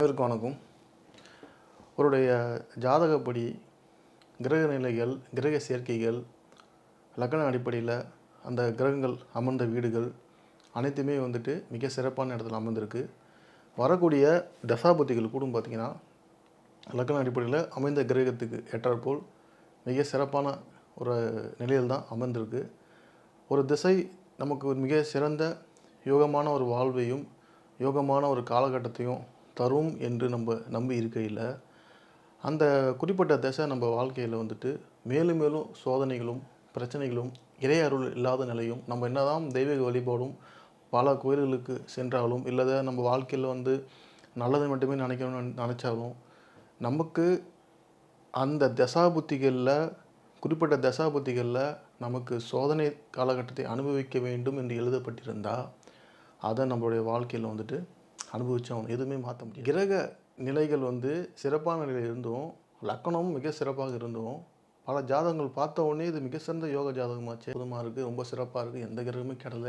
அனைவருக்கும் வணக்கம். அவருடைய ஜாதகப்படி கிரக நிலைகள் கிரக சேர்க்கைகள் லக்ன அடிப்படையில் அந்த கிரகங்கள் அமர்ந்த வீடுகள் அனைத்துமே வந்துட்டு மிக சிறப்பான இடத்துல அமர்ந்திருக்கு. வரக்கூடிய தசாபதிகள் கூட பார்த்திங்கன்னா லக்ன அடிப்படையில் அமைந்த கிரகத்துக்கு ஏற்றாற்போல் மிக சிறப்பான ஒரு நிலையில் தான் அமர்ந்திருக்கு. ஒரு திசை நமக்கு மிக சிறந்த யோகமான ஒரு வாழ்வையும் யோகமான ஒரு காலகட்டத்தையும் தரும் என்று நம்ம நம்பி இருக்கையில் அந்த குறிப்பிட்ட திசை நம்ம வாழ்க்கையில் வந்துட்டு மேலும் மேலும் சோதனைகளும் பிரச்சனைகளும் இறை அருள் இல்லாத நிலையும் நம்ம என்னதான் தெய்வீக வழிபாடும் பல கோயில்களுக்கு சென்றாலும் இல்லை நம்ம வாழ்க்கையில் வந்து நல்லது மட்டுமே நினைக்கணும்னு நினச்சாலும் நமக்கு அந்த தசாபுத்திகளில் குறிப்பிட்ட தசாபுத்திகளில் நமக்கு சோதனை காலகட்டத்தை அனுபவிக்க வேண்டும் என்று எழுதப்பட்டிருந்தால் அதை நம்மளுடைய வாழ்க்கையில் வந்துட்டு அனுபவித்தோம் எதுவுமே மாற்ற முடியும் கிரக நிலைகள் வந்து சிறப்பான நிலையில் இருந்தும் லக்கணமும் மிக சிறப்பாக இருந்தும் பல ஜாதகங்கள் பார்த்த உடனே இது மிக சிறந்த யோக ஜாதகமாச்சு அற்புதமாக இருக்குது ரொம்ப சிறப்பாக இருக்குது எந்த கிரகமும் கிடல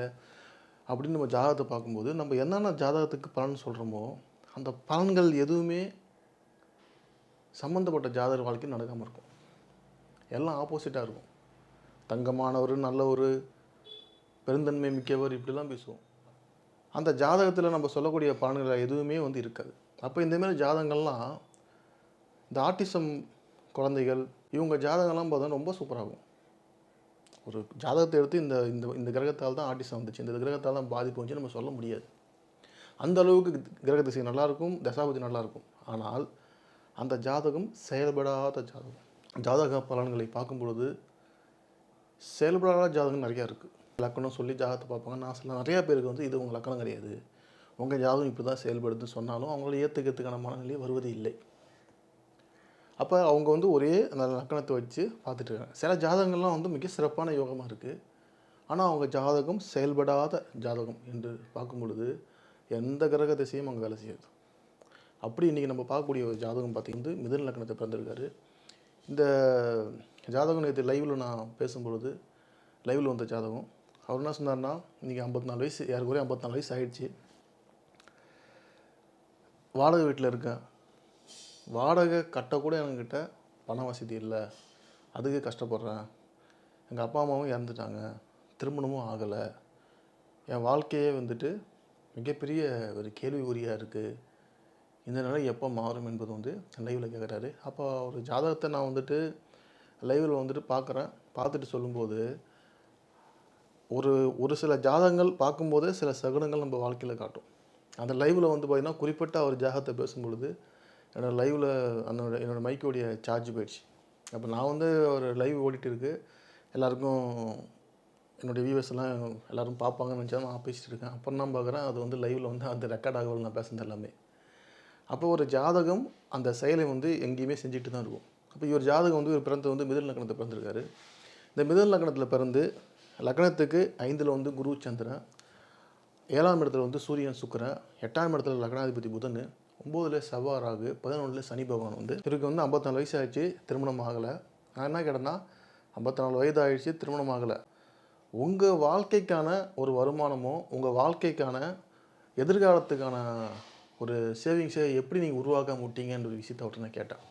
அப்படின்னு நம்ம ஜாதகத்தை பார்க்கும்போது நம்ம என்னென்ன ஜாதகத்துக்கு பலன் சொல்கிறோமோ அந்த பலன்கள் எதுவுமே சம்மந்தப்பட்ட ஜாதகர் வாழ்க்கை நடக்காமல் இருக்கும். எல்லாம் ஆப்போசிட்டாக இருக்கும். தங்கமானவர் நல்ல ஒரு பெருந்தன்மை மிக்கவர் இப்படிலாம் பேசுவோம். அந்த ஜாதகத்தில் நம்ம சொல்லக்கூடிய பலன்கள் எதுவுமே வந்து இருக்காது. அப்போ இந்தமாரி ஜாதகங்கள்லாம் இந்த ஆட்டிசம் குழந்தைகள் இவங்க ஜாதகம்லாம் பார்த்தா ரொம்ப சூப்பராகும் ஒரு ஜாதகத்தை எடுத்து இந்த இந்த இந்த கிரகத்தால் தான் ஆட்டிசம் வந்துச்சு. இந்த கிரகத்தால் தான் பாதிப்பு வந்துச்சு நம்ம சொல்ல முடியாது. அந்த அளவுக்கு கிரக திசை நல்லாயிருக்கும் தசாபதி நல்லாயிருக்கும் ஆனால் அந்த ஜாதகம் செயல்படாத ஜாதகம். ஜாதக பலன்களை பார்க்கும் பொழுது செயல்படாத ஜாதகம் நிறையா இருக்குது லக்கணம் சொல்லி ஜாதகத்தை பார்ப்பாங்க. நான் சில நிறையா பேருக்கு வந்து இது உங்கள் லக்கணம் கிடையாது. உங்கள் ஜாதகம் இப்படி தான் செயல்படுதுன்னு சொன்னாலும் அவங்கள ஏற்றுக்கிறதுக்கான மனநிலை வருவது இல்லை. அப்போ அவங்க வந்து ஒரே அந்த லக்கணத்தை வச்சு பார்த்துட்டு இருக்காங்க. சில ஜாதகங்கள்லாம் வந்து மிக சிறப்பான யோகமாக இருக்குது ஆனால் அவங்க ஜாதகம் செயல்படாத ஜாதகம் என்று பார்க்கும் பொழுது எந்த கிரக திசையும் அங்கே வேலை செய்யாது. அப்படி இன்றைக்கி நம்ம பார்க்கக்கூடிய ஒரு ஜாதகம் பார்த்திங்கன்னா மிதன் லக்கணத்தை பிறந்திருக்காரு. இந்த ஜாதகம் நேற்று லைவில் நான் பேசும்பொழுது லைவில் வந்த ஜாதகம். அவர் என்ன சொன்னார்னா இன்றைக்கி ஐம்பத்தி நாலு வயசு யாருக்குறையும் ஐம்பத்தி நாலு வயசு ஆயிடுச்சு. வாடகை வீட்டில் இருக்கேன். வாடகை கட்டக்கூட என்கிட்ட பண வசதி இல்லை. அதுக்கு கஷ்டப்படுறேன். எங்கள் அப்பா அம்மாவும் இறந்துட்டாங்க. திருமணமும் ஆகலை. என் வாழ்க்கையே வந்துட்டு மிகப்பெரிய ஒரு கேள்விக்குறியாக இருக்குது இந்த நிலை எப்போ மாறும் என்பது வந்து லைவில் கேட்குறாரு அப்போ ஒரு ஜாதகத்தை நான் வந்துட்டு லைவில் வந்துட்டு பார்க்குறேன் பார்த்துட்டு சொல்லும்போது ஒரு ஒரு சில ஜாதகங்கள் பார்க்கும்போதே சில சகுனங்கள் நம்ம வாழ்க்கையில் காட்டும். அந்த லைவில் வந்து பார்த்திங்கன்னா குறிப்பிட்ட ஒரு ஜாகத்தை பேசும்பொழுது என்னோடய லைவில் அந்த என்னோடய மைக்கோடைய சார்ஜ் போயிடுச்சு. அப்போ நான் வந்து ஒரு லைவ் ஓடிட்டு இருக்கு. எல்லாருக்கும் என்னுடைய வியூவர்ஸ் எல்லாம் எல்லோரும் பார்ப்பாங்கன்னு நினச்சா நான் பேசிட்டு இருக்கேன். அப்புறம் தான் பார்க்குறேன் அது வந்து லைவில் வந்து அந்த ரெக்கார்ட் ஆகவில் நான் பேசுனது எல்லாமே. அப்போ ஒரு ஜாதகம் அந்த செயலை வந்து எங்கேயுமே செஞ்சுட்டு தான் இருக்கும். அப்போ இவர் ஜாதகம் வந்து இவர் பிறந்த வந்து மிதல் லக்கணத்தை பிறந்திருக்காரு. இந்த மிதல் நக்கணத்தில் பிறந்து லக்னத்துக்கு ஐந்தில் வந்து குரு சந்திரன் ஏழாம் இடத்துல வந்து சூரியன் சுக்கிரன் எட்டாம் இடத்துல லக்னாதிபதி புதன் ஒம்போதில் செவ்வாறாகு ராகு பதினொன்றில் சனி பகவான் வந்து. இவருக்கு வந்து ஐம்பத்தாலு வயசு ஆயிடுச்சு திருமணம் ஆகலை. நான் என்ன கேட்டேன்னா ஐம்பத்தி நாலு வயது ஆயிடுச்சு திருமணம் ஆகலை. உங்கள் வாழ்க்கைக்கான ஒரு வருமானமோ உங்கள் வாழ்க்கைக்கான எதிர்காலத்துக்கான ஒரு சேவிங்ஸை எப்படி நீங்கள் உருவாக்க முட்டீங்கன்ற ஒரு விஷயத்தை அவர்கிட்ட நான் கேட்டேன்.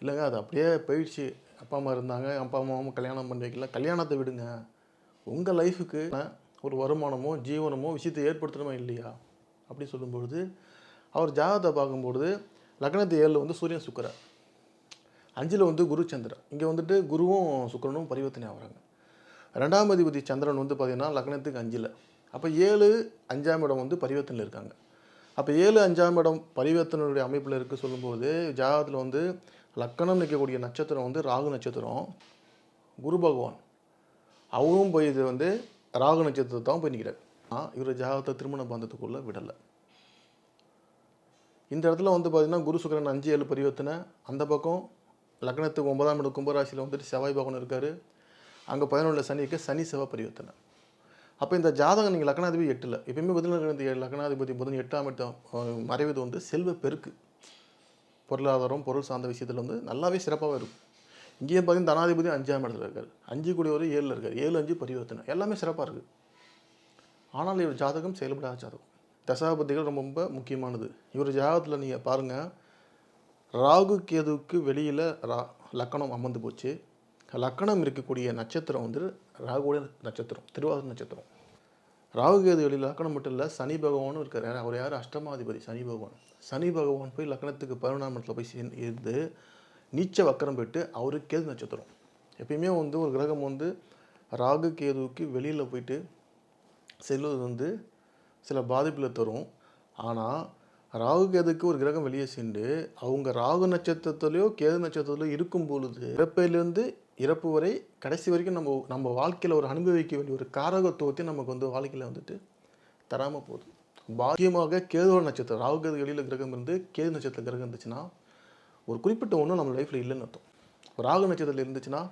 இல்லைங்க அது அப்படியே போயிடுச்சு. அப்பா அம்மா இருந்தாங்க அப்பா அம்மாவும் கல்யாணம் பண்ணி வைக்கல. கல்யாணத்தை விடுங்க. உங்கள் லைஃபுக்கு ஒரு வருமானமோ ஜீவனமோ விஷயத்தை ஏற்படுத்தணுமா இல்லையா? அப்படி சொல்லும்பொழுது அவர் ஜாதகத்தை பார்க்கும்பொழுது லக்னத்து ஏழில் வந்து சூரியன் சுக்கரன். அஞ்சில் வந்து குரு சந்திரன். இங்கே வந்துட்டு குருவும் சுக்கரனும் பரிவர்த்தனை ஆகிறாங்க. ரெண்டாம் அதிபதி சந்திரன் வந்து பார்த்திங்கன்னா லக்னத்துக்கு அஞ்சில். அப்போ ஏழு அஞ்சாம் இடம் வந்து பரிவர்த்தனையில் இருக்காங்க. அப்போ ஏழு அஞ்சாம் இடம் பரிவர்த்தனையுடைய அமைப்பில் இருக்குது சொல்லும்போது ஜாதகத்தில் வந்து லக்கணம் நிற்கக்கூடிய நட்சத்திரம் வந்து ராகு நட்சத்திரம் குரு பகவான். அவரும் போய் இது வந்து ராகு நட்சத்திரத்தை தான் போய் நிற்கிறார் ஆனால் இவர் ஜாதகத்தை திருமண பந்தத்துக்குள்ளே விடலை. இந்த இடத்துல வந்து பார்த்திங்கன்னா குரு சுக்கரன் அஞ்சு ஏழு பரிவர்த்தனை. அந்த பக்கம் லக்னத்துக்கு ஒன்பதாம் இடம் கும்பராசியில் வந்துட்டு செவ்வாய் பகவான் இருக்கார். அங்கே பதினொன்றில் சனி இருக்க சனி செவ்வாய் பரிவர்த்தனை. அப்போ இந்த ஜாதகம் நீங்கள் லக்னாதிபதி எட்டில். எப்பயுமே பதினெட்டு லக்னாதிபதி புதன் எட்டாம் இடம் மறைவது வந்து செல்வ பெருக்கு. பொருளாதாரம் பொருள் சார்ந்த விஷயத்தில் வந்து நல்லாவே சிறப்பாகவே இருக்கும். இங்கேயும் பார்த்தீங்கன்னா தனாதிபதி அஞ்சாம் இடத்துல இருக்கார். அஞ்சு கூடிய ஏழில் இருக்கார். ஏழு அஞ்சு பரிவர்த்தனை. எல்லாமே சிறப்பாக இருக்குது ஆனால் இவர் ஜாதகம் செயல்படாத ஜாதகம். தசாபதிகள் ரொம்ப ரொம்ப முக்கியமானது. இவர் ஜாதகத்தில் நீங்கள் பாருங்கள் ராகு கேதுவுக்கு வெளியில் ரா லக்கணம் அமர்ந்து போச்சு. லக்கணம் இருக்கக்கூடிய நட்சத்திரம் வந்து ராகுடைய நட்சத்திரம் திருவாரூர் நட்சத்திரம். ராகு கேது வெளியில் லக்கணம் மட்டும் இல்லை சனி பகவானும் இருக்கார். யார் அவர் யார்? அஷ்டமாதிபதி சனி பகவான். சனி பகவான் போய் லக்கணத்துக்கு பதினொன்றாம் இடத்துல போய் சேர்ந்து இருந்து நீச்ச வக்கரம் போயிட்டு அவரு கேது நட்சத்திரம். எப்பயுமே வந்து ஒரு கிரகம் வந்து ராகு கேதுவுக்கு வெளியில் போயிட்டு செல்வது வந்து சில பாதிப்பில் தரும். ஆனால் ராகு கேதுக்கு ஒரு கிரகம் வெளியே சென்று அவங்க ராகு நட்சத்திரத்துலையோ கேது நட்சத்திரத்துலையோ இருக்கும் பொழுது இறப்பிலிருந்து இறப்பு வரை கடைசி வரைக்கும் நம்ம நம்ம வாழ்க்கையில் ஒரு அனுபவிக்க வேண்டிய ஒரு காரகத்துவத்தை நமக்கு வந்து வாழ்க்கையில் வந்துட்டு தராமல் போகுது. பாக்கியமாக கேதுவ நட்சத்திரம் ராகு கேது வெளியில் கிரகம் இருந்து கேது நட்சத்திர கிரகம் இருந்துச்சுன்னா ஒரு குறிப்பிட்ட ஒன்று நம்ம லைஃப்பில் இல்லைன்னு அர்த்தம். ராகு நட்சத்திரத்தில் இருந்துச்சுன்னா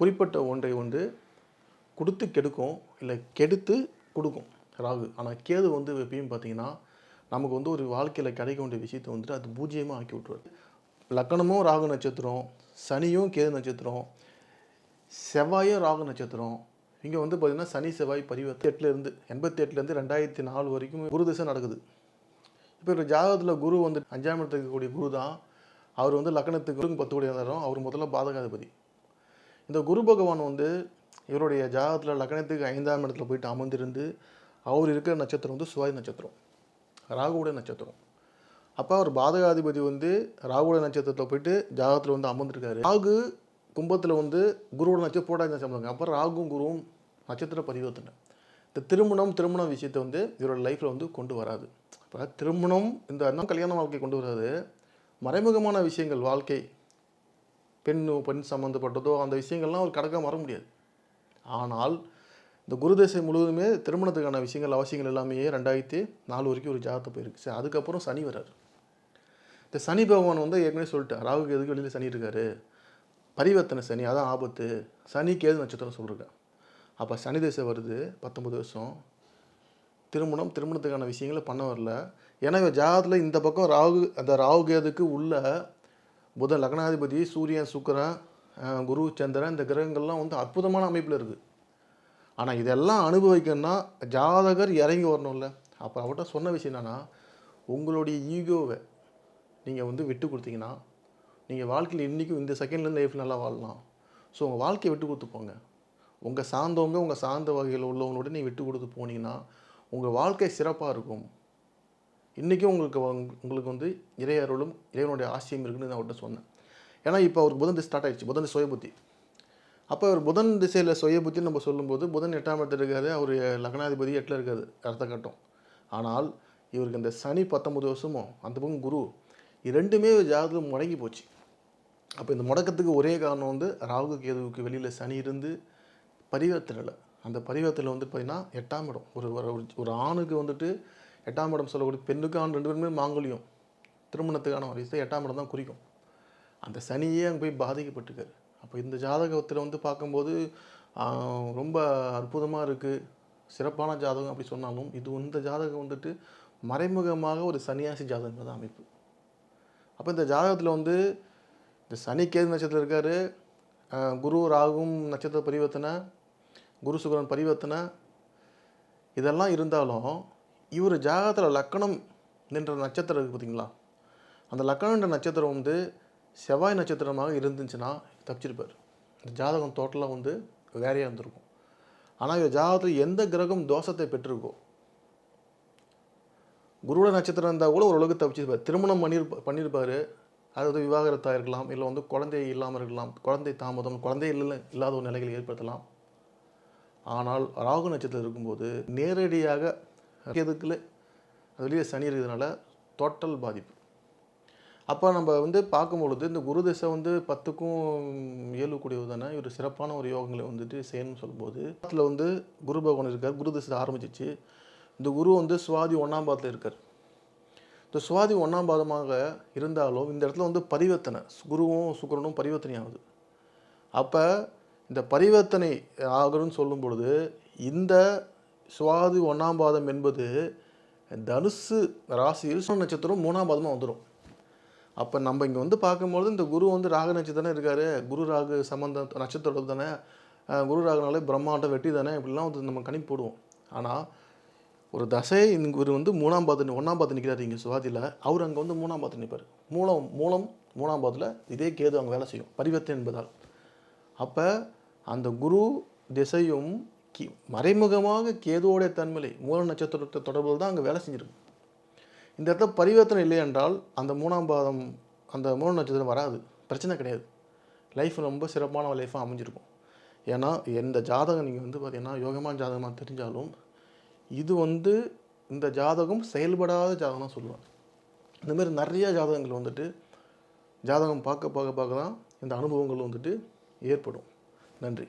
குறிப்பிட்ட ஒன்றை ஒன்று கொடுத்து கெடுக்கும் இல்லை கெடுத்து கொடுக்கும் ராகு. ஆனால் கேது வந்து எப்பயும் பார்த்தீங்கன்னா நமக்கு வந்து ஒரு வாழ்க்கையில் கிடைக்க வேண்டிய விஷயத்தை வந்துட்டு அது பூஜ்ஜியமாக ஆக்கி விட்டுருவார். லக்கணமும் ராகு நட்சத்திரம் சனியும் கேது நட்சத்திரம் செவ்வாயும் ராகு நட்சத்திரம். இங்கே வந்து பார்த்திங்கன்னா சனி செவ்வாய் பரிவர்த்தி எட்டுலேருந்து எண்பத்தி எட்டுலேருந்து ரெண்டாயிரத்தி நாலு வரைக்கும் குரு திசை நடக்குது. இப்போ ஒரு ஜாதகத்தில் குரு வந்து அஞ்சாம் இடத்துக்கு இருக்கக்கூடிய குரு தான் அவர் வந்து லக்னத்துக்கு பத்து கோடி இருந்தாலும் அவர் முதல்ல பாதகாதிபதி. இந்த குரு பகவான் வந்து இவருடைய ஜாதகத்தில் லக்கணத்துக்கு ஐந்தாம் இடத்துல போயிட்டு அமர்ந்திருந்து அவர் இருக்கிற நட்சத்திரம் வந்து சுவாதி நட்சத்திரம் ராகுடைய நட்சத்திரம். அப்போ அவர் பாதகாதிபதி வந்து ராகுடைய நட்சத்திரத்தில் போயிட்டு ஜாதகத்தில் வந்து அமர்ந்திருக்காரு. ராகு கும்பத்தில் வந்து குருவோட நட்சத்திரம் போடாத நட்சத்திரம் அப்போ ராகும் குருவும் நட்சத்திர பரிவர்த்தனை. இந்த திருமணம் திருமண விஷயத்தை வந்து இவரோட லைஃப்பில் வந்து கொண்டு வராது. இப்போ திருமணம் இந்த அண்ணன் கல்யாண வாழ்க்கை கொண்டு வராது. மறைமுகமான விஷயங்கள் வாழ்க்கை பெண் பெண் சம்மந்தப்பட்டதோ அந்த விஷயங்கள்லாம் அவர் கடக்க வர முடியாது. ஆனால் இந்த குருதசை முழுவதுமே திருமணத்துக்கான விஷயங்கள் அவசியங்கள் எல்லாமே ரெண்டாயிரத்தி நாலு வரைக்கும் ஒரு ஜாதகத்தை போயிருக்கு. சரி அதுக்கப்புறம் சனி வரார் இந்த சனி பகவான் வந்து ஏற்கனவே சொல்லிட்டார். ராகுக்கு எதுக்கு வெளியில் சனி இருக்காரு? பரிவர்த்தனை சனி அதான் ஆபத்து. சனி கேது நட்சத்திரம் சொல்லியிருக்கேன் அப்போ சனி தசை வருது பத்தொம்பது வருஷம். திருமணம் திருமணத்துக்கான விஷயங்களை பண்ண வரல. ஏன்னா இவன் ஜாதகத்தில் இந்த பக்கம் ராகு அந்த ராகு கேதுக்கு உள்ள புத லக்னாதிபதி சூரியன் சுக்கரன் குரு சந்திரன் இந்த கிரகங்கள்லாம் வந்து அற்புதமான அமைப்பில் இருக்குது ஆனால் இதெல்லாம் அனுபவிக்கணும்னா ஜாதகர் இறங்கி வரணும்ல. அப்போ அவர்கிட்ட சொன்ன விஷயம் என்னென்னா உங்களுடைய ஈகோவை நீங்கள் வந்து விட்டு கொடுத்தீங்கன்னா நீங்கள் வாழ்க்கையில் இன்றைக்கும் இந்த செகண்ட்லேருந்து லைஃப் நல்லா வாழலாம். ஸோ உங்கள் வாழ்க்கையை விட்டு கொடுத்து போங்க. உங்கள் சார்ந்தவங்க உங்கள் சார்ந்த வகையில் உள்ளவங்களோட நீங்கள் விட்டு கொடுத்து போனீங்கன்னா உங்கள் வாழ்க்கை சிறப்பாக இருக்கும். இன்றைக்கும் உங்களுக்கு உங்களுக்கு வந்து இறை அருளும் இறைவனுடைய ஆசியம் இருக்குன்னு நான் அவர்கிட்ட சொன்னேன். ஏன்னா இப்போ அவருக்கு புதன் ஸ்டார்ட் ஆயிடுச்சு. புதன் சுயபுத்தி அப்போ அவர் புதன் திசையில் சுய புத்தின்னு நம்ம சொல்லும்போது புதன் எட்டாம் இடத்துல இருக்காது அவர் லக்னாதிபதி எட்டில் இருக்காது அடுத்த கட்டம். ஆனால் இவருக்கு இந்த சனி பத்தொம்பது வருஷமும் அந்த பக்கம் குரு ரெண்டுமே ஜாதகத்தில் முடங்கி போச்சு. அப்போ இந்த முடக்கத்துக்கு ஒரே காரணம் வந்து ராகு கேதுவுக்கு வெளியில் சனி இருந்து பரிவர்த்தனையில் அந்த பரிவர்த்தனை வந்து பார்த்தீங்கன்னா எட்டாம் இடம். ஒரு ஒரு- ஒரு ஆணுக்கு வந்துட்டு எட்டாம் இடம் சொல்லக்கூடிய பெண்ணுக்கு ஆண் ரெண்டு பேருமே மாங்கல்யம் திருமணத்துக்கான வயசு எட்டாம் இடம் தான் குறிக்கும். அந்த சனியே அங்கே போய் பாதிக்கப்பட்டிருக்காரு. அப்போ இந்த ஜாதகத்தில் வந்து பார்க்கும்போது ரொம்ப அற்புதமாக இருக்குது சிறப்பான ஜாதகம் அப்படி சொன்னாலும் இது இந்த ஜாதகம் வந்துட்டு மறைமுகமாக ஒரு சன்னியாசி ஜாதகம் தான் அமைப்பு. அப்போ இந்த ஜாதகத்தில் வந்து இந்த சனி கேது நட்சத்திரம் இருக்கார். குரு ராகும் நட்சத்திர பரிவர்த்தனை குரு சுகரன் பரிவர்த்தனை இதெல்லாம் இருந்தாலும் இவர் ஜாகத்தில் லக்கணம் என்ற நட்சத்திரம் இருக்குது பார்த்தீங்களா அந்த லக்கணன்ற நட்சத்திரம் வந்து செவ்வாய் நட்சத்திரமாக இருந்துச்சுன்னா தப்பிச்சிருப்பார். இந்த ஜாதகம் டோட்டலாக வந்து வேறையாக இருந்திருக்கும். ஆனால் இவர் ஜாதகத்தில் எந்த கிரகம் தோஷத்தை பெற்றிருக்கோ குருட நட்சத்திரம் இருந்தால் கூட ஓரளவுக்கு தப்பிச்சிருப்பார். திருமணம் பண்ணியிருப்ப பண்ணியிருப்பார் அதாவது விவாகரத்தாக இருக்கலாம் இல்லை வந்து குழந்தை இல்லாமல் இருக்கலாம் குழந்தை தாமதம் குழந்தை இல்லை இல்லாத ஒரு நிலைகளை ஏற்படுத்தலாம். ஆனால் ராகு நட்சத்திரம் இருக்கும்போது நேரடியாக எதுக்குல? வெளியே சனி இருக்கிறதுனால டோட்டல் பாதிப்பு. அப்போ நம்ம வந்து பார்க்கும்பொழுது இந்த குரு திசை வந்து பத்துக்கும் ஏழு கூடியது தானே? ஒரு சிறப்பான ஒரு யோகங்களை வந்துட்டு செய்யணும்னு சொல்லும்போது அதில் வந்து குரு பகவான் இருக்கார் குரு திசை ஆரம்பிச்சிச்சு. இந்த குரு வந்து சுவாதி ஒன்றாம் பாதத்தில் இருக்கார். இந்த சுவாதி ஒன்றாம் பாதமாக இருந்தாலும் இந்த இடத்துல வந்து பரிவர்த்தனை குருவும் சுக்கிரனும் பரிவர்த்தனை ஆகுது. அப்போ இந்த பரிவர்த்தனை ஆகணும்னு சொல்லும் பொழுது இந்த சுவாதி ஒன்றாம் பாதம் என்பது தனுசு ராசியில் சுவாதி நட்சத்திரம் மூணாம் பாதமாக வந்துடும் அப்போ நம்ம இங்கே வந்து பார்க்கும்பொழுது இந்த குரு வந்து ராக நட்சத்திரம் இருக்கார். குரு ராகு சம்பந்த நட்சத்திரம் தானே. குரு ராகுனாலே பிரம்மாண்டம் வெட்டி தானே. இப்படிலாம் வந்து நம்ம கணிப்பு போடுவோம். ஆனால் ஒரு தசை இவர் வந்து மூணாம் பாதத்து ஒன்றாம் பாதத்து நிற்கிறார் இங்கே சுவாதியில். அவர் அங்கே வந்து மூணாம் பாதத்து நிற்பார் மூலம் மூலம் மூணாம் பாதத்தில் இதே கேது அங்கே வேலை செய்யும். பரிவர்த்தனை என்பதால். அப்போ அந்த குரு திசையும் கி மறைமுகமாக கேதுவோடைய தன்மலை மூல நட்சத்திரத்தை தொடர்பில் தான் அங்கே வேலை செஞ்சிருக்கு. இந்த இடத்துல பரிவர்த்தனை இல்லை என்றால் அந்த மூணாம் பாதம் அந்த மூல நட்சத்திரம் வராது. பிரச்சனை கிடையாது. லைஃப் ரொம்ப சிறப்பான லைஃபாக அமைஞ்சிருக்கும். ஏன்னா எந்த ஜாதகம் நீங்கள் வந்து பார்த்தீங்கன்னா யோகமான ஜாதகமாக தெரிஞ்சாலும் இது வந்து இந்த ஜாதகம் செயல்படாத ஜாதகம் தான் சொல்லுவேன் நிறைய ஜாதகங்கள் வந்துட்டு ஜாதகம் பார்க்க பார்க்க பார்க்க தான் இந்த அனுபவங்கள் வந்துட்டு ஏற்படும். நன்றி.